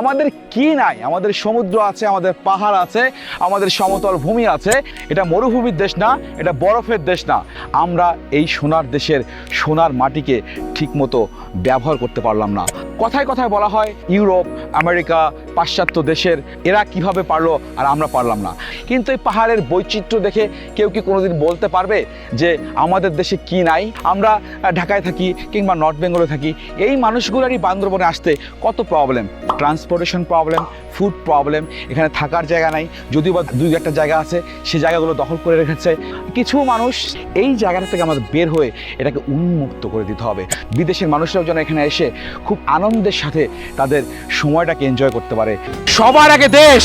আমাদের কি নাই? আমাদের সমুদ্র আছে, আমাদের পাহাড় আছে, আমাদের সমতল ভূমি আছে। এটা মরুভূমির দেশ না, এটা বরফের দেশ না। আমরা এই সোনার দেশের সোনার মাটিকে ঠিকমতো ব্যবহার করতে পারলাম না। কথায় কথায় বলা হয়, ইউরোপ, আমেরিকা, পাশ্চাত্য দেশের এরা কীভাবে পারল আর আমরা পারলাম না। কিন্তু এই পাহাড়ের বৈচিত্র্য দেখে কেউ কি কোনোদিন বলতে পারবে যে আমাদের দেশে কি নাই? আমরা ঢাকায় থাকি কিংবা নর্থ বেঙ্গলে থাকি, এই মানুষগুলোরই বান্দরবনে আসতে কত problem transportation problem food problem এখানে থাকার জায়গা নাই, যদিও বা দুই একটা জায়গা আছে সেই জায়গাগুলো দখল করে রেখেছে। কিছু মানুষ এই জায়গাটা থেকে আমাদের বের হয়ে এটাকে উন্মুক্ত করে দিতে হবে। বিদেশের মানুষরাও যেন এখানে এসে খুব আনন্দের সাথে তাদের সময়টাকে এনজয় করতে পারে। সবার আগে দেশ!